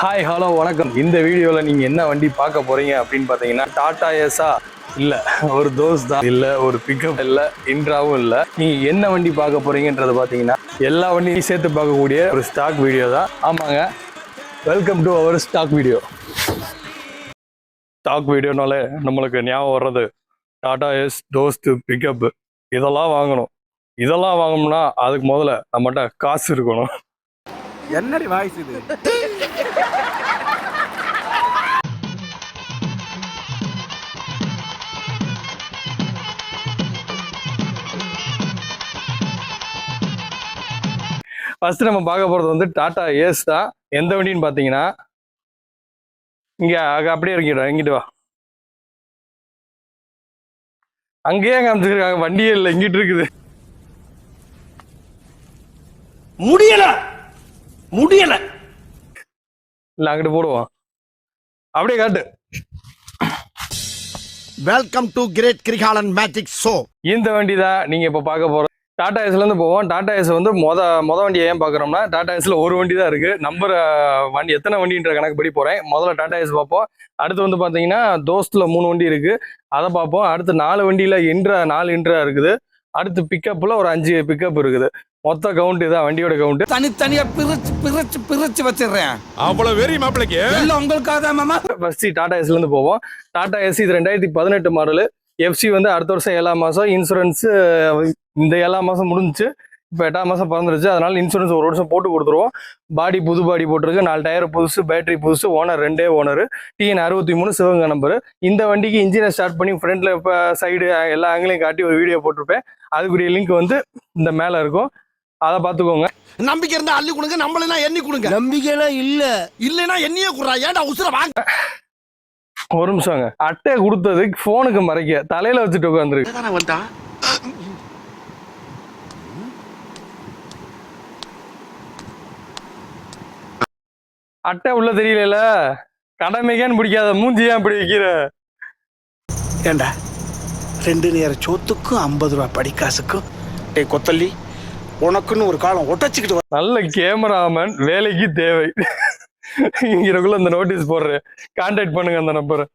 Hi hello வணக்கம். இந்த வீடியோவில் நீங்கள் என்ன வண்டி பார்க்க போகிறீங்க அப்படின்னு பார்த்தீங்கன்னா டாடா ஏஸா இல்லை ஒரு தோஸ் தான். இல்லை ஒரு பிக்கப் இல்லை இன்ட்ராவும் இல்லை. நீங்கள் என்ன வண்டி பார்க்க போகிறீங்கன்றது பார்த்தீங்கன்னா எல்லா வண்டியும் சேர்த்து பார்க்கக்கூடிய ஒரு ஸ்டாக் வீடியோ தான். ஆமாங்க. Welcome to our stock video stock வீடியோனாலே நம்மளுக்கு ஞாபகம் வர்றது டாடா எஸ் தோஸ்து பிக்கப் இதெல்லாம் வாங்கணும். இதெல்லாம் வாங்கணும்னா அதுக்கு முதல்ல நம்மகிட்ட காசு இருக்கணும். என்னடி வாய்ஸ் இது? ஃபர்ஸ்ட் நம்ம பார்க்க போறது வந்து டாடா ஏஸ் தான். எந்த வண்டின்னு பார்த்தீங்கன்னா இங்க அங்க அப்படியே இறங்கிடும் இங்கிட்டு வா. அங்கேயே காமிச்சிருக்காங்க வண்டியே இல்லை. இங்கிட்டு இருக்குது. முடியல. முடியல. இல்லை அங்கிட்டு போடுவோம். அப்படியே காட்டு. Welcome to great Kirikalan magic show இந்த வண்டி தான் நீங்க இப்ப பார்க்க போற டாடா ஏஸ்ல இருந்து போவோம். டாடா ஏஸ் வந்து மொத மொத வண்டியை ஏன் பார்க்குறோம்னா டாடா ஏஸ்ல ஒரு வண்டி தான் இருக்கு. நம்பர் வண்டி எத்தனை வண்டின்ற கணக்குப்படி போறேன். முதல்ல டாடா ஏஸ் பார்ப்போம். அடுத்து வந்து பாத்தீங்கன்னா தோஸ்துல மூணு வண்டி இருக்கு. அதை பார்ப்போம். அடுத்து நாலு வண்டியில இன்ட்ரா நாலு இன்ட்ரா இருக்குது. அடுத்து பிக்கப்ல ஒரு அஞ்சு பிக்கப் இருக்குது. மொத்த கவுண்ட் இதான் வண்டியோட கவுண்ட் தனித்தனியா பிரிச்சு பிரிச்சு பிரிச்சு வச்சிடுறேன். அவ்வளவு வெறி மாப்பிளைக்கு? எல்லாம் உங்களுக்காக தான் மாமா ஃபர்ஸ்ட் டாடா ஏஸ்ல இருந்து போவோம். டாடா ஏஸ் இது ரெண்டாயிரத்தி பதினெட்டு மாடலு எஃப்சி வந்து அடுத்த வருஷம் ஏழாம் மாசம் இன்சூரன்ஸ் இந்த ஏழாம் மாசம் முடிஞ்சுச்சு. இப்போ எட்டாம் மாசம் பிறந்துருச்சு. அதனால இன்சூரன்ஸ் ஒரு வருஷம் போட்டு கொடுத்துருவோம். பாடி புது பாடி போட்டிருக்கு. நாலு டயர் புதுசு பேட்டரி புதுசு ஓனர் ரெண்டே ஓனர் டிஎன் அறுபத்தி மூணு சிவகங்கை நம்பர் இந்த வண்டிக்கு இன்ஜினை ஸ்டார்ட் பண்ணி ஃப்ரண்ட்ல இப்போ சைடு எல்லா ஆங்கிலையும் காட்டி ஒரு வீடியோ போட்டிருப்பேன். அதுக்குரிய லிங்க் வந்து இந்த மேலே இருக்கும். அதை பார்த்துக்கோங்க நம்பிக்கை இருந்தா அள்ளி கொடுங்க. நம்மளா எண்ணி கொடுங்க. நம்பிக்கைலாம் இல்ல. இல்லனா எண்ணியே குடுறா ஏன்டா உசுர வாங்க? ஒரு நிமிஷங்க அட்டையை கொடுத்தது ஃபோனுக்கு மறைக்க. தலையில வச்சுட்டு உட்காந்துருக்கு வந்தா. அட்டை உள்ள தெரியல கடமைக்கான்னு பிடிக்காத மூஞ்சி ஏன் இப்படி வைக்கிற? ஏண்டா? ரெண்டு நேர சோத்துக்கும் ஐம்பது ரூபா படிக்காசுக்கும் டேய் கொத்தல்லி உனக்குன்னு ஒரு காலம் ஒட்டச்சிக்கிட்டு. நல்ல கேமராமேன் வேலைக்கு தேவை. இங்கிறக்குள்ள இந்த நோட்டீஸ் போடுறேன். கான்டாக்ட் பண்ணுங்க அந்த நம்பரை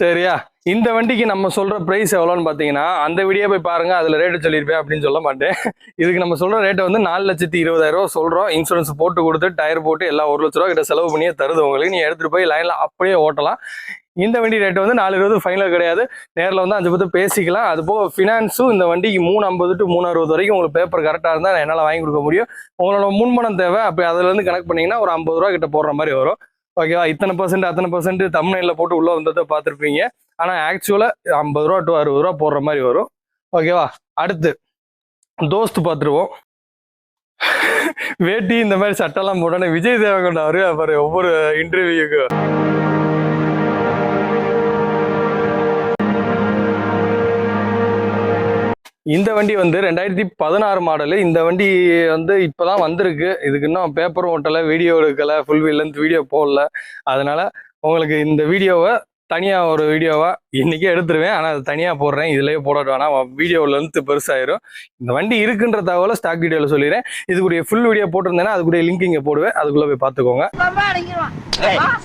சரியா? இந்த வண்டிக்கு நம்ம சொல்ற பிரைஸ் எவ்வளோன்னு பார்த்தீங்கன்னா அந்த வீடியோ போய் பாருங்க அதுல ரேட்டு சொல்லியிருப்பேன் அப்படின்னு சொல்ல மாட்டேன். இதுக்கு நம்ம சொல்ற ரேட்டை வந்து நாலு லட்சத்தி இருபதாயிரம் ரூபா சொல்றோம். இன்சூரன்ஸ் போட்டு கொடுத்து டயர் போட்டு எல்லாம் ஒரு லட்ச ரூபா கிட்ட செலவு பண்ணியே தருது உங்களுக்கு. நீ எடுத்துட்டு போய் லைன்ல அப்படியே ஓட்டலாம். இந்த வண்டி ரேட்டு வந்து நாலு இருபது ஃபைனல் கிடையாது. நேரில் வந்து அஞ்சு பத்து பேசிக்கலாம். அது போக ஃபினான்ஸும் இந்த வண்டிக்கு மூணு ஐம்பது டு மூணு அறுபது வரைக்கும் உங்களுக்கு பேப்பர் கரெக்டாக இருந்தால் என்னால் வாங்கி கொடுக்க முடியும். உங்களோட முன்மணம் தேவை. அப்போ அதுலேருந்து கனெக்ட் பண்ணிங்கன்னா ஒரு ஐம்பது ரூபா கிட்ட போடுற மாதிரி வரும். ஓகேவா இத்தனை பர்சன்ட் அத்தனை பர்சன்ட் தமிழ்நில போட்டு உள்ள வந்ததை பார்த்துருப்பீங்க. ஆனால் ஆக்சுவலாக ஐம்பது ரூபா டு அறுபது ரூபா போடுற மாதிரி வரும். ஓகேவா அடுத்து தோஸ்து பார்த்துருவோம். வேட்டி இந்த மாதிரி சட்டெல்லாம் போட்டோன்னே விஜய் தேவகொண்டா வருவார் பாரு ஒவ்வொரு இன்டர்வியூக்கு இந்த வண்டி வந்து ரெண்டாயிரத்தி பதினாறு மாடலு இந்த வண்டி வந்து இப்போதான் வந்திருக்கு. இதுக்கு இன்னும் பேப்பர் ஓட்டலை வீடியோ எடுக்கலை ஃபுல் வீல்லேருந்து வீடியோ போடல. அதனால உங்களுக்கு இந்த வீடியோவை தனியாக ஒரு வீடியோவாக இன்றைக்கே எடுத்துருவேன். ஆனால் அது தனியாக போடுறேன். இதுலேயே போட வேணாம் வீடியோ லென்த் பெருசாயிரும். இந்த வண்டி இருக்குன்ற தகவலை ஸ்டாக் வீடியோவில் சொல்லிடுறேன். இதுக்குரிய ஃபுல் வீடியோ போட்டிருந்தேன்னா அதுக்குடைய லிங்க் இங்கே போடுவேன். அதுக்குள்ளே போய் பார்த்துக்கோங்க.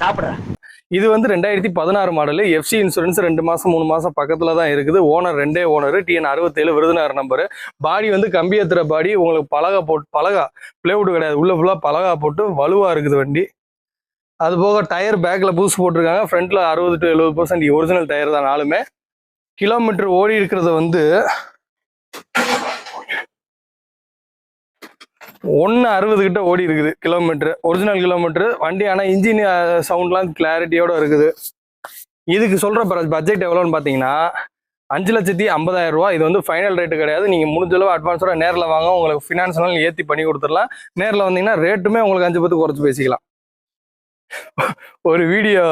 சாப்பிட்றேன் இது வந்து ரெண்டாயிரத்தி பதினாறு மாடலு எஃப்சி இன்சூரன்ஸ் ரெண்டு மாசம் மூணு மாசம் பக்கத்துல தான் இருக்குது. ஓனர் ரெண்டே ஓனர் டிஎன் அறுபத்தேழு விருதுநகர் நம்பர் பாடி வந்து கம்பி ஏத்துற பாடி உங்களுக்கு பலகா போட்டு பலகா பிளேவுட் கிடையாது. உள்ள ஃபுல்லா பலகா போட்டு வலுவா இருக்குது வண்டி. அது போக டயர் பேக்ல பூஸ் போட்டிருக்காங்க. ஃப்ரண்ட்ல அறுபது டு எழுபது பர்சன்ட் ஒரிஜினல் டயர் தான் நாலுமே கிலோமீட்டர் ஓடி இருக்கிறது வந்து ஒன்று அறுபது கிட்ட ஓடி இருக்குது கிலோமீட்டர் ஒரிஜினல் கிலோமீட்டர் வண்டி ஆனால் இன்ஜின் சவுண்ட்லாம் கிளாரிட்டியோட இருக்குது. இதுக்கு சொல்கிற பட்ஜெட் எவ்வளோன்னு பார்த்தீங்கன்னா அஞ்சு லட்சத்தி ஐம்பதாயிரம் ரூபா இது வந்து ஃபைனல் ரேட்டு கிடையாது. நீங்கள் முடிஞ்ச அளவு அட்வான்ஸோட நேரில் வாங்க. உங்களுக்கு ஃபினான்ஸ்னாலும் ஏற்றி பண்ணி கொடுத்துடலாம். நேரில் வந்தீங்கன்னா ரேட்டுமே உங்களுக்கு அஞ்சு பத்து குறைச்சி பேசிக்கலாம். ஒரு வீடியோ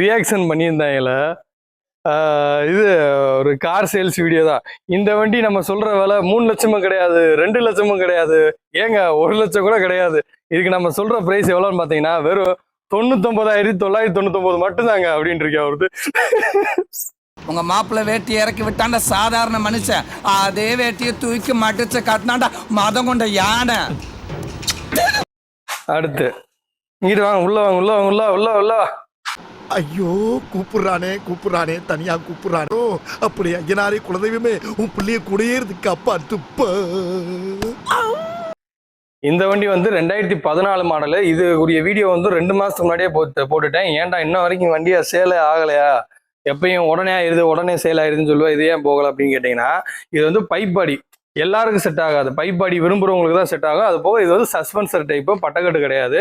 ரியாக்ஷன் பண்ணியிருந்தாங்களே இது ஒரு கார் சேல்ஸ் வீடியோ தான். இந்த வண்டி நம்ம சொல்ற விலை மூணு லட்சமும் கிடையாது ரெண்டு லட்சமும் கிடையாது. ஏங்க ஒரு லட்சம் கூட கிடையாது. இதுக்கு நம்ம சொல்ற பிரைஸ் எவ்வளோன்னு பார்த்தீங்கன்னா வெறும் தொண்ணூத்தொன்பதாயிரத்தி தொள்ளாயிரத்தி தொண்ணூத்தொன்பது மட்டும்தாங்க அப்படின்ட்டு இருக்கேன் அவருது. உங்க மாப்பிள்ளை வேட்டி இறக்கி விட்டாண்ட சாதாரண மனுஷன். அதே வேட்டியை தூக்கி மடிச்சு கட்டினாண்டா மதம் கொண்ட யானை. அடுத்து. இங்கிட்டு வாங்க உள்ள வாங்க உள்ள வாங்க உள்ள உள்ள உள்ள. ஐயோ கூப்பிடுறானே கூப்பிடுறானே தனியா கூப்பிடுறானோ? அப்படி ஐயனாரே குலதெய்வமே உன் பிள்ளைய கூடயே இருக்கு அப்பா துப்ப. இந்த வண்டி வந்து ரெண்டாயிரத்தி பதினாலு மாடலு இது உரிய வீடியோ வந்து ரெண்டு மாசத்துக்கு முன்னாடியே போட்டு போட்டுட்டேன். ஏன்டா இன்ன வரைக்கும் வண்டியா சேலே ஆகலையா? எப்பயும் உடனே ஆயிருது உடனே சேல் ஆயிருதுன்னு சொல்லுவா இது ஏன் போகல அப்படின்னு கேட்டீங்கன்னா இது வந்து பைப் பாடி எல்லாருக்கும் செட் ஆகாது. பைப் பாடி விரும்புறவங்களுக்கு தான் செட் ஆகும். அது போக இது வந்து சஸ்பென்சர் டைப்பு பட்டக்கட்டு கிடையாது.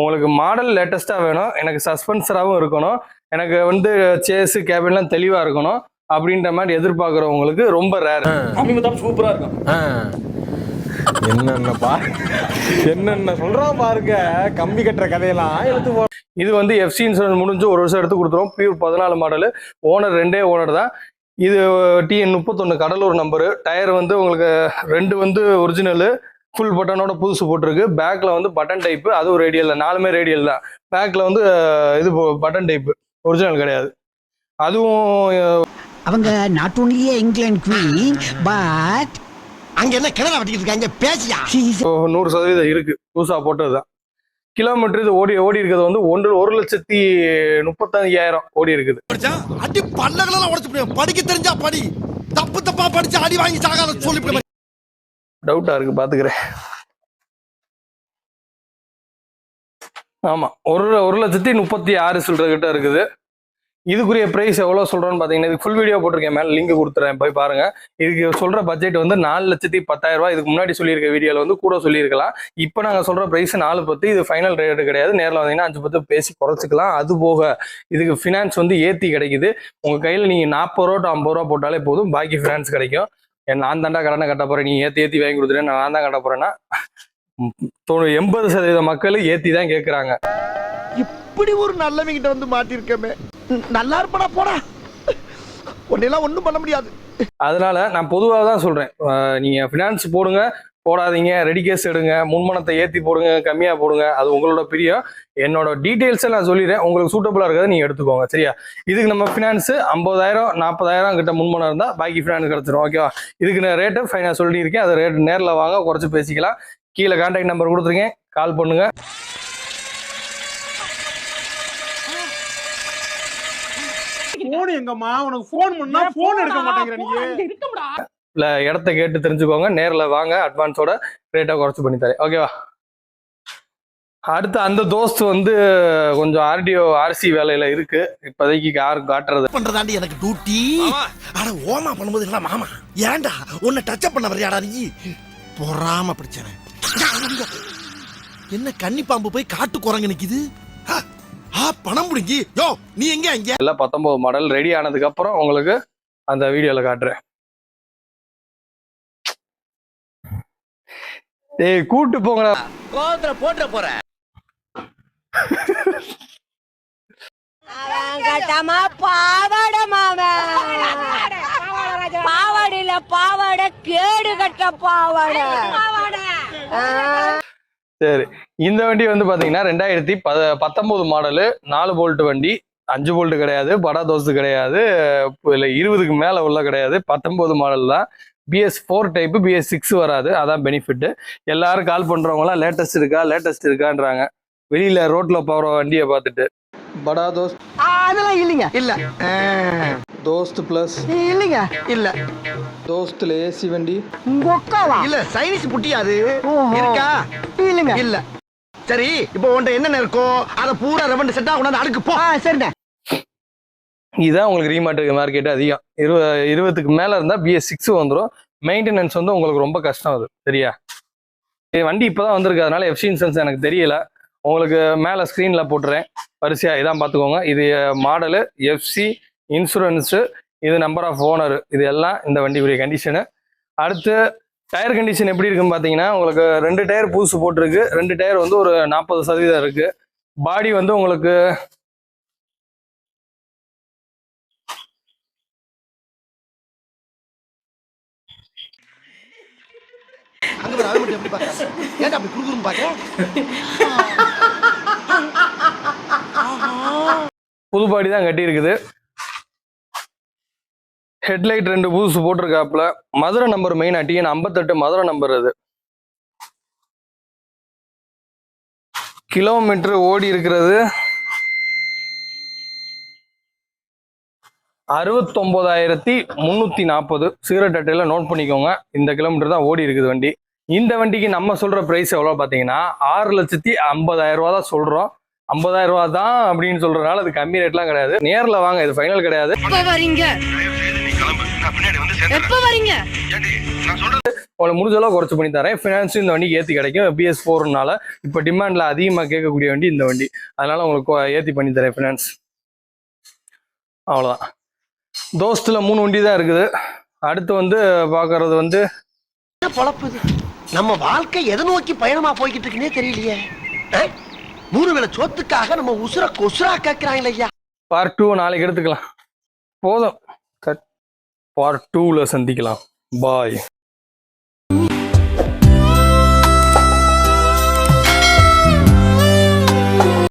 உங்களுக்கு மாடல் லேட்டஸ்ட்டாக வேணும். எனக்கு சஸ்பென்சராகவும் இருக்கணும். எனக்கு வந்து சேஸு கேபின்லாம் தெளிவாக இருக்கணும். அப்படின்ற மாதிரி எதிர்பார்க்குறவங்களுக்கு ரொம்ப ரேர் சூப்பராக இருக்கும். என்னென்ன பா என்னென்ன சொல்றான் பாருங்க. கம்பி கட்டுற கதையெல்லாம் எடுத்து போ இது வந்து எஃப்சி இன்சூரன்ஸ் முடிஞ்சு ஒரு வருஷம் எடுத்து கொடுத்துரும். பியூர் பதினாலு மாடலு ஓனர் ரெண்டே ஓனர் தான். இது டிஎன் முப்பத்தொன்று கடலூர் நம்பரு டயர் வந்து உங்களுக்கு ரெண்டு வந்து ஒரிஜினலு ஃபுல் பட்டனோட புதுசு போட்டிருக்கு. பேக்கில் வந்து பட்டன் டைப்பு அதுவும் ரேடியல் தான். நாலுமே ரேடியல் தான். பேக்கில் வந்து இது பட்டன் டைப்பு ஒரிஜினல் கிடையாது. அதுவும் அவங்க not only England queen but அங்க என்ன கிணறு வட்டிக்கிட்டு இருக்காங்க? பேசியா? நூறு சதவீதம் இருக்கு. புதுசாக போட்டது தான் கிலோமீட்டர் இது ஓடி ஓடி இருக்கிறது வந்து ஒன்று ஒரு லட்சத்தி முப்பத்தஞ்சாயிரம் ஓடி இருக்குது. அடி பல்லகளெல்லாம் உடச்சு படிக்க தெரிஞ்சா படி. தப்பு தப்பா படிச்சு அடி வாங்கி சாகாத சொல்லி டவுட்டா இருக்கு பார்த்துக்கிறேன் ஆமா ஒரு ஒரு லட்சத்தி முப்பத்தி ஆறு சில்லற கிட்ட இருக்குது. இதுக்குரிய பிரைஸ் எவ்வளோ சொல்கிறோன்னு பாத்தீங்கன்னா இதுக்கு ஃபுல் வீடியோ போட்டிருக்கேன் மேல லிங்க் கொடுத்துறேன் போய் பாருங்க. இதுக்கு சொல்ற பட்ஜெட் வந்து நாலு லட்சத்தி பத்தாயிரம் ரூபா இதுக்கு முன்னாடி சொல்லியிருக்க வீடியோவில் வந்து கூட சொல்லியிருக்கலாம். இப்போ நாங்க சொல்ற ப்ரைஸ் நாலு பத்து இது ஃபைனல் ரேட் கிடையாது. நேரில் வந்தீங்கன்னா அஞ்சு பத்து பேசி குறைச்சிக்கலாம். அது போக இதுக்கு ஃபினான்ஸ் வந்து ஏற்றி கிடைக்குது. உங்க கையில நீங்க நாற்பது ரூபா டு ஐம்பது ரூபா போட்டாலே போதும். பாக்கி ஃபினான்ஸ் கிடைக்கும். நான் தாண்டா கடனை கட்ட போறேன் நீ ஏத்தி ஏத்தி வாங்கி கொடுத்துட்டேன் நான் தான் கட்ட போறேன்னா எண்பது சதவீத மக்கள் ஏத்தி தான் கேட்குறாங்க இப்படி ஒரு நல்லவங்கிட்ட வந்து மாட்டிருக்கமே. நல்லா இருப்படா போடா. உன்னெல்லாம் ஒண்ணும் பண்ண முடியாது. அதனால நான் பொதுவாக தான் சொல்றேன். அஹ் நீங்க ஃபினான்ஸ் போடுங்க போடாதீங்க ரெடி கேஸ் எடுங்க முன்மணத்தை ஏத்தி போடுங்க கம்மியா போடுங்க. அது உங்களோட பிரியம். என்னோட டீட்டெயில்ஸை நான் சொல்லிடுறேன். உங்களுக்கு சூட்டபுளா இருக்கிறத நீங்க எடுத்துக்கோங்க சரியா? இதுக்கு நம்ம ஃபினான்ஸ் ஐம்பதாயிரம் நாற்பதாயிரம் கிட்ட முன்மணம் இருந்தா பாக்கி ஃபினான்ஸ் கிடைச்சிரும் ஓகேவா இதுக்கு நான் ரேட்டு ஃபைனாக சொல்லியிருக்கேன் அது ரேட் நேரில் வாங்க குறைச்சு பேசிக்கலாம். கீழே கான்டாக்ட் நம்பர் கொடுத்துருக்கேன். கால் பண்ணுங்க. போன் எங்கம்மா? உனக்கு போன் பண்ணா போன் எடுக்க மாட்டேங்கிற நீ. இல்லை இடத்த கேட்டு தெரிஞ்சுக்கோங்க. நேரில் வாங்க. அட்வான்ஸோட ரேட்டை குறைச்சி பண்ணி தரேன். ஓகேவா அடுத்து அந்த தோஸ்த் வந்து கொஞ்சம் ஆர்டிஓ ஆர்சி வேலையில இருக்கு. இப்போதைக்கு யாரும் காட்டுறது. பண்றதாண்டி எனக்கு டியூட்டி அட ஓமா பண்ணும்போது இல்ல மாமா. ஏன்டா? உன்னை டச் பண்ண வரையாடா நீ? பொறாம பிடிச்சன என்ன கன்னி பாம்பு போய் காட்டு குரங்கு நிக்குது? பணம் முடிங்கி யோ நீ எங்க அங்க? எல்லாம் பத்தொன்பது மாடல் ரெடி ஆனதுக்கு அப்புறம் உங்களுக்கு அந்த வீடியோல காட்டுறேன். டேய் கூட்டு போங்கடா. கட்டமா பாவாடை மாமன். பாவாடையில பாவாடை கேடு கட்ட பாவாடை. சரி இந்த வண்டி வந்து பாத்தீங்கன்னா ரெண்டாயிரத்தி பத பத்தொன்பது மாடலு நாலு போல்ட் வண்டி அஞ்சு போல்ட் கிடையாது படா தோசு கிடையாது இல்லை இருபதுக்கு மேல உள்ள கிடையாது பத்தொன்பது மாடல் தான். BS four type BS six வராது. அதான் பெனிஃபிட் எல்லாரும் கால் பண்றவங்களாம் லேட்டஸ்ட் இருக்கா லேட்டஸ்ட் இருக்கான்றாங்க. வெளியில ரோட்ல போற வண்டியை பார்த்துட்டு. படா தோஸ்த். அதெல்லாம் இல்லைங்க. இல்ல. தோஸ்த் பிளஸ் இல்லைங்க. இல்ல. தோஸ்த்ல ஏசி வண்டி. ஒக்காவா இல்ல சைனீஸ் புட்டியா அது? ஓஹோ. இருக்கா? இல்லைங்க. இல்ல. சரி இப்போ உன்ட்ட என்னென்ன இருக்கோ அத பூரா ரெவண்டு செட்டா கொண்டாந்து அடுக்கு போ. சரிண்ணே. இதுதான் உங்களுக்கு ரீமார்ட் மார்க்கெட் அதிகம். இருப இருபதுக்கு மேலே இருந்தால் பிஎஸ் சிக்ஸ் வந்துடும் மெயின்டெனன்ஸ் வந்து உங்களுக்கு ரொம்ப கஷ்டம் அது சரியா? இது வண்டி இப்பதான் வந்திருக்கு. அதனால எஃப்சி இன்சூரன்ஸ் எனக்கு தெரியல. உங்களுக்கு மேலே ஸ்க்ரீனில் போட்டுறேன். வரிசையாக இதான் பார்த்துக்கோங்க இது மாடலு எஃப்சி இன்சூரன்ஸு இது நம்பர் ஆஃப் ஓனர் இது எல்லாம் இந்த வண்டிக்குரிய கண்டிஷனு அடுத்து டயர் கண்டிஷன் எப்படி இருக்குன்னு பார்த்தீங்கன்னா உங்களுக்கு ரெண்டு டயர் புதுசு போட்டிருக்கு. ரெண்டு டயர் வந்து ஒரு நாற்பது சதவீதம் இருக்குது பாடி வந்து உங்களுக்கு அங்க அதை மட்டும் எப்படி பாக்க ஏன்டா அப்படி குடுக்குறோம் பார்க்க? புதுப்பாடி தான் கட்டி இருக்குது ஹெட்லைட் ரெண்டு புதுசு போட்டிருக்காப்புல. மதுரை நம்பர் மெயின் டிஎன் ஐம்பத்தெட்டு மதுரை நம்பர் அது. கிலோமீட்டர் ஓடி இருக்கிறது. அறுபத்தொம்போதாயிரத்தி முந்நூற்றி நாற்பது. சிகரெட் அட்டையில் நோட் பண்ணிக்கோங்க. இந்த கிலோமீட்டர் தான் ஓடி இருக்குது வண்டி. இந்த வண்டிக்கு நம்ம சொல்கிற ப்ரைஸ் எவ்வளோ பார்த்தீங்கன்னா ஆறு லட்சத்தி ஐம்பதாயிரம் ரூபா தான் சொல்கிறோம் ஐம்பதாயிரம் ரூபா தான் அப்படின்னு சொல்கிறதுனால அது கம்மி ரேட்லாம் கிடையாது. நேரில் வாங்க இது ஃபைனல் கிடையாது. உங்களுக்கு முடிஞ்ச அளவு குறைச்சு பண்ணி தரேன். ஃபினான்ஸும் இந்த வண்டிக்கு ஏற்றி கிடைக்கும். பிஎஸ் ஃபோர்னால இப்போ டிமாண்டில் அதிகமாக கேட்கக்கூடிய வண்டி இந்த வண்டி. அதனால உங்களுக்கு ஏற்றி பண்ணி தரேன் ஃபினான்ஸ் அவ்வளோதான் தோஸ்தில் மூணு வண்டி தான் இருக்குது. அடுத்து வந்து பார்க்கறது வந்து பொழப்புது நம்ம வாழ்க்கை எதை நோக்கி பயணமா போய்கிட்டு இருக்குன்னே தெரியலையே மூணு வேளை சோத்துக்காக நம்ம உசுர கொசுரா கேட்கிறாங்களே ஐயா பார்ட் டூ நாளைக்கு எடுத்துக்கலாம். போதும். கட் பார்ட் டூவில் சந்திக்கலாம். பாய்